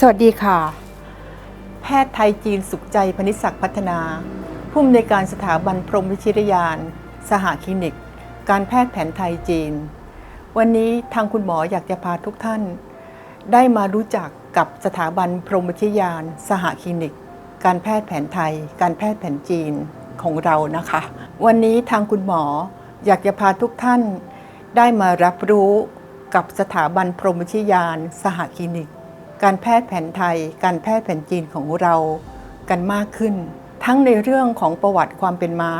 สวัสดีค่ะ แพทย์ไทยจีนสุขใจพนิศักดิ์พัฒนา ผู้อำนวยการสถาบันพรหมวิชิรยาน สหคลินิก การแพทย์แผนไทยจีน วันนี้ทางคุณหมออยากจะพาทุกท่าน ได้มารู้จักกับสถาบันพรหมวิชิรยาน สหคลินิก การแพทย์แผนไทย การแพทย์แผนจีนของเรานะคะ วันนี้ทางคุณหมออยากจะพาทุกท่าน ได้มารับรู้กับสถาบันพรหมวิชิรยาน สหคลินิก การแพทย์แผนไทย การแพทย์แผนจีนของเรากันมากขึ้น ทั้งในเรื่องของประวัติความเป็นมา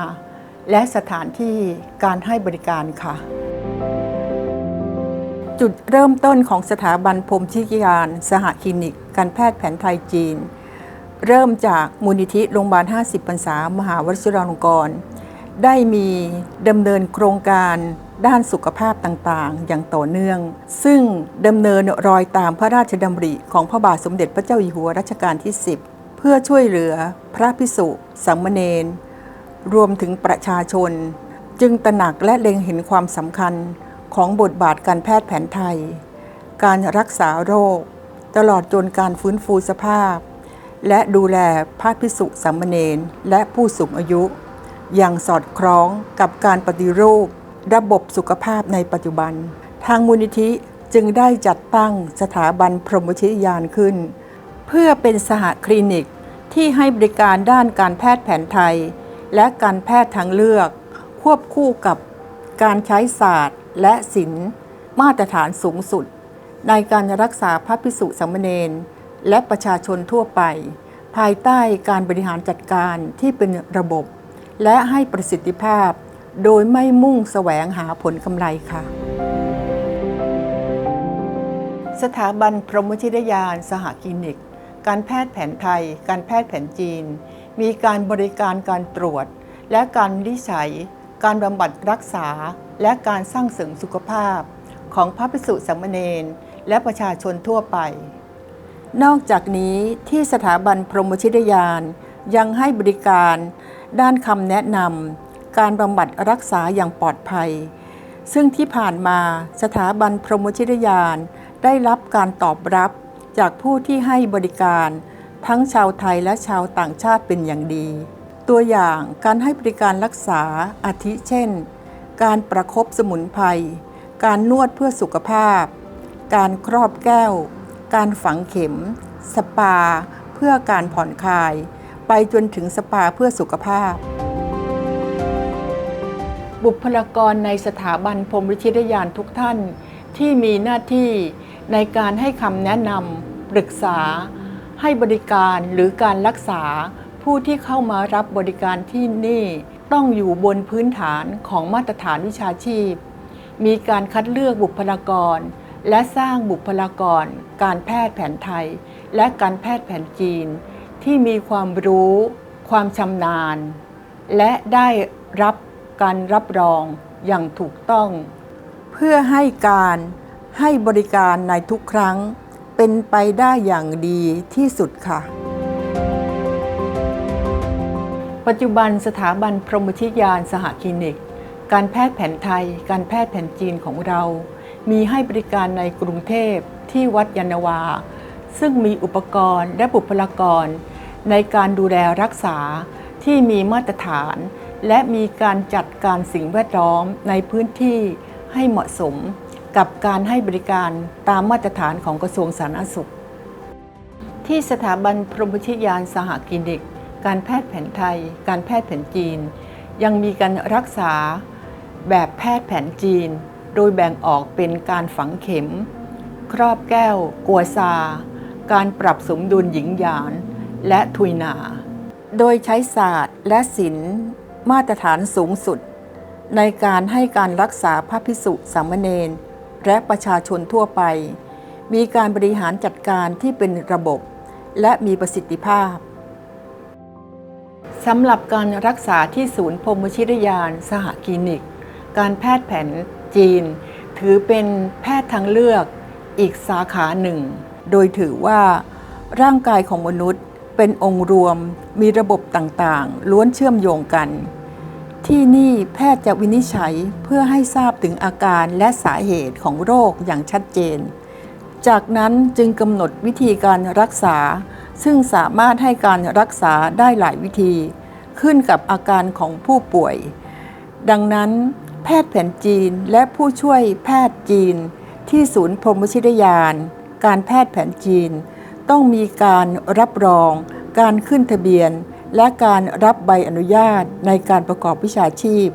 และสถานที่การให้บริการค่ะ จุดเริ่มต้นของสถาบันพรมชิกยานสหคลินิก การแพทย์แผนไทยจีน เริ่มจากมูลนิธิโรงพยาบาล 50พรรษามหาวชิราลงกรณ์ได้มีดำเนินโครงการ ด้านสุขภาพต่างๆ อย่างต่อเนื่อง ซึ่งดำเนินรอยตามพระราชดำริของพระบาทสมเด็จพระเจ้าอยู่หัวรัชกาลที่ 10 เพื่อช่วยเหลือพระพิสุสัมมเนนรวมถึงประชาชน จึงตระหนักและเล็งเห็นความสำคัญของบทบาทการแพทย์แผนไทย การรักษาโรค ตลอดจนการฟื้นฟูสภาพ และดูแลพระพิสุสามมเณรและผู้สูงอายุ อย่างสอดคล้องกับการปฏิรูป ระบบสุขภาพในปัจจุบัน ทางมูลนิธิจึงได้จัดตั้งสถาบันพรหมวิยานขึ้น เพื่อเป็นสหคลินิกที่ให้บริการด้านการแพทย์แผนไทย และการแพทย์ทางเลือก ควบคู่กับการใช้ศาสตร์และศิลป์ มาตรฐานสูงสุด ในการรักษาพระพิสุสามเณรและประชาชนทั่วไป ภายใต้การบริหารจัดการที่เป็นระบบ และให้ประสิทธิภาพ โดยไม่มุ่งแสวงหาผลกำไรค่ะ สถาบันพรหมวิชิรยานสหคลินิก การแพทย์แผนไทย การแพทย์แผนจีน มีการบริการการตรวจ และการวิจัย การบำบัดรักษา และการสร้างเสริมสุขภาพ ของพระภิกษุสามเณรและประชาชนทั่วไป นอกจากนี้ที่สถาบันพรหมวิชิรยานยังให้บริการด้านคำแนะนำ การบำบัดรักษาอย่างปลอดภัย ซึ่งที่ผ่านมาสถาบันพรหมวิชิรยานได้รับการตอบรับจากผู้ที่ให้บริการ ทั้งชาวไทยและชาวต่างชาติเป็นอย่างดี ตัวอย่างการให้บริการรักษาอาทิเช่น การประครบสมุนไพรการนวดเพื่อสุขภาพ การครอบแก้ว การฝังเข็ม สปา เพื่อการผ่อนคลาย ไปจนถึงสปาเพื่อสุขภาพ บุคลากรในสถาบันพรมวิชิรยานทุกท่านที่มีหน้าที่ในการให้คำแนะนำปรึกษา ให้บริการหรือการรักษา ผู้ที่เข้ามารับบริการที่นี่ ต้องอยู่บนพื้นฐานของมาตรฐานวิชาชีพ มีการคัดเลือกบุคลากร และสร้างบุคลากร การแพทย์แผนไทย และการแพทย์แผนจีน ที่มีความรู้ ความชำนาญ และได้รับ การรับรองอย่างถูกต้อง เพื่อให้การให้บริการในทุกครั้ง เป็นไปได้อย่างดีที่สุดค่ะ ปัจจุบันสถาบันพรหมวิยานสหคลินิก การแพทย์แผนไทย การแพทย์แผนจีนของเรา มีให้บริการในกรุงเทพที่วัดยานวา ซึ่งมีอุปกรณ์และบุคลากร ในการดูแลรักษาที่มีมาตรฐาน และมีการจัดการสิ่งแวดล้อมในพื้นที่ให้เหมาะสมกับการให้บริการตามมาตรฐานของกระทรวงสาธารณสุข ที่สถาบันพรหมวิยานสหคลินิกการแพทย์แผนไทย การแพทย์แผนจีน ยังมีการรักษาแบบแพทย์แผนจีน โดยแบ่งออกเป็นการฝังเข็ม ครอบแก้ว กัวซา การปรับสมดุลหญิงหยาน และทุยนา โดยใช้ศาสตร์และศิลป์ มาตรฐานสูงสุด ในการให้การรักษาพระพิสุสามเณรและประชาชนทั่วไป มีการบริหารจัดการที่เป็นระบบ และมีประสิทธิภาพสำหรับการรักษาที่ศูนย์พรมชิรยานสหคลินิก การแพทย์แผนจีน ถือเป็นแพทย์ทางเลือกอีกสาขาหนึ่ง โดยถือว่าร่างกายของมนุษย์เป็นองค์รวมมีระบบต่างๆ ล้วนเชื่อมโยงกัน ที่นี่แพทย์จะวินิจฉัยเพื่อให้ทราบถึงอาการและสาเหตุของโรคอย่างชัดเจน จากนั้นจึงกำหนดวิธีการรักษา ซึ่งสามารถให้การรักษาได้หลายวิธี ขึ้นกับอาการของผู้ป่วย ดังนั้น แพทย์แผนจีนและผู้ช่วยแพทย์จีน ที่ศูนย์พรมวิทยาน การแพทย์แผนจีน ต้องมีการรับรอง การขึ้นทะเบียน และการรับใบอนุญาตในการประกอบวิชาชีพ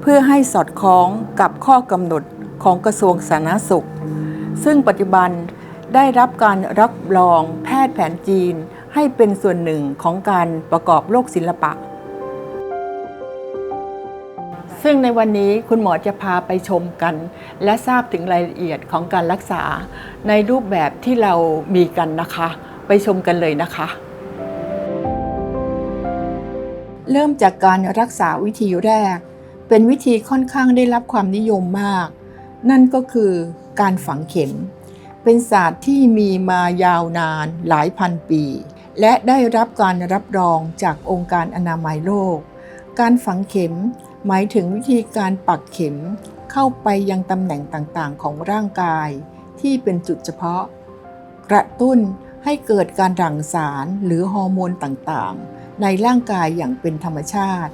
เพื่อให้สอดคล้องกับข้อกำหนดของกระทรวงสาธารณสุข ซึ่งปัจจุบันได้รับการรับรองแพทย์แผนจีนให้เป็นส่วนหนึ่งของการประกอบโรคศิลปะ ซึ่งในวันนี้คุณหมอจะพาไปชมกัน และทราบถึงรายละเอียดของการรักษา ในรูปแบบที่เรามีกันนะคะ ไปชมกันเลยนะคะ เริ่มจากการรักษาวิธีแรก เป็นวิธีค่อนข้างได้รับความนิยมมาก นั่นก็คือการฝังเข็ม เป็นศาสตร์ที่มีมายาวนานหลายพันปี และได้รับการรับรองจากองค์การอนามัยโลก การฝังเข็มหมายถึงวิธีการปักเข็มเข้าไปยังตำแหน่งต่างๆ ของร่างกาย ที่เป็นจุดเฉพาะ กระตุ้นให้เกิดการหลั่งสารหรือฮอร์โมนต่างๆ ในร่างกายอย่างเป็นธรรมชาติ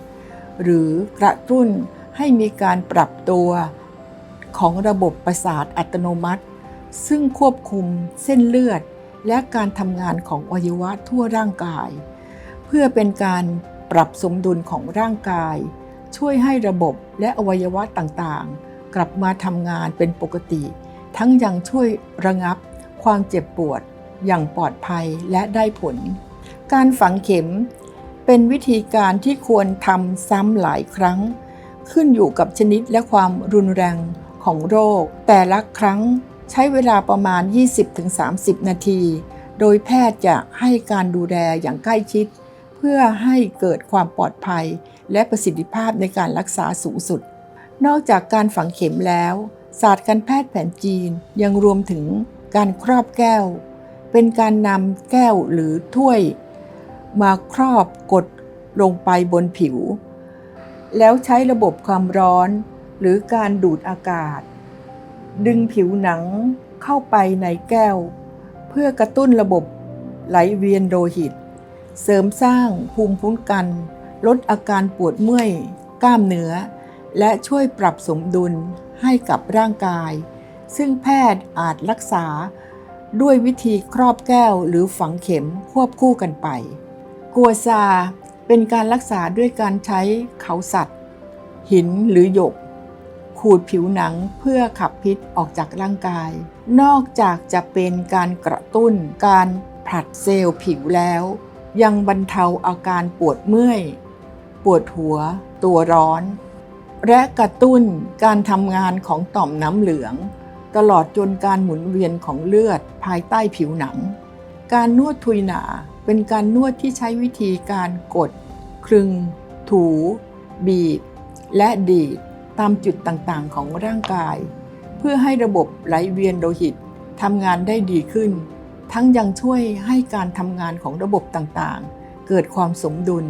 หรือกระตุ้นให้มีการปรับตัวของระบบประสาทอัตโนมัติ ซึ่งควบคุมเส้นเลือด และการทำงานของอวัยวะทั่วร่างกาย เพื่อเป็นการปรับสมดุลของร่างกาย ช่วยให้ระบบและอวัยวะต่างๆ กลับมาทำงานเป็นปกติ ทั้งยังช่วยระงับความเจ็บปวดอย่างปลอดภัยและได้ผล การฝังเข็ม เป็นวิธีการที่ควรทำซ้ำหลายครั้ง ขึ้นอยู่กับชนิดและความรุนแรงของโรค แต่ละครั้งใช้เวลาประมาณ 20-30 นาที โดยแพทย์จะให้การดูแลอย่างใกล้ชิด เพื่อให้เกิดความปลอดภัย และประสิทธิภาพในการรักษาสูงสุด นอกจากการฝังเข็มแล้ว ศาสตร์การแพทย์แผนจีนยังรวมถึงการครอบแก้ว เป็นการนำแก้วหรือถ้วย มาครอบกดลงไปบนผิว แล้วใช้ระบบความร้อนหรือการดูดอากาศ ดึงผิวหนังเข้าไปในแก้ว เพื่อกระตุ้นระบบไหลเวียนโลหิต เสริมสร้างภูมิคุ้มกัน ลดอาการปวดเมื่อยกล้ามเนื้อ และช่วยปรับสมดุลให้กับร่างกาย ซึ่งแพทย์อาจรักษาด้วยวิธีครอบแก้วหรือฝังเข็มควบคู่กันไป กัวซาเป็นการรักษาด้วยการใช้เขาสัตว์ หินหรือหยก ขูดผิวหนังเพื่อขับพิษออกจากร่างกาย นอกจากจะเป็นการกระตุ้นการผลัดเซลล์ผิวแล้ว ยังบรรเทาอาการปวดเมื่อย ปวดหัว ตัวร้อน และกระตุ้นการทำงานของต่อมน้ำเหลือง ตลอดจนการหมุนเวียนของเลือดภายใต้ผิวหนัง การนวดทุยหนาเป็นการนวดที่ใช้วิธีการกดคลึง ถู บีบ และดีดตามจุดต่างๆ ของร่างกาย เพื่อให้ระบบไหลเวียนโลหิตทำงานได้ดีขึ้น ทั้งยังช่วยให้การทำงานของระบบต่างๆ เกิดความสมดุล